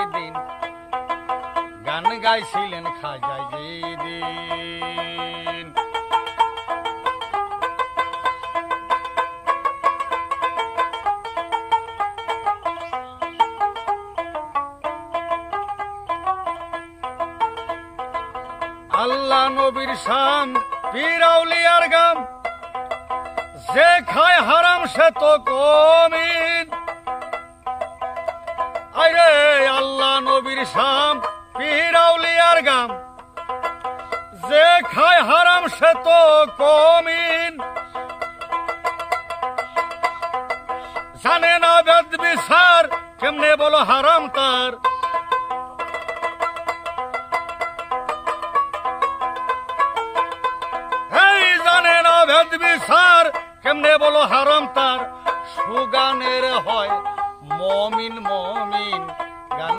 যেদিন গান গাইছিলেন খাজাই যেদিন আল্লাহ নবীর শান পীরাউলিয়ার গাম, যে খায় হারাম সে তো কমিন। আরে পীরাউলিয়ার গাম যে খায় হারাম সে তো কমিন। জানে না বেদ বিচার, কেমনে বলো হারাম তার? এই জানে না ভেদ বিচার, কেমনে বলো হারাম তার? সুগানের হয় মমিন মমিন।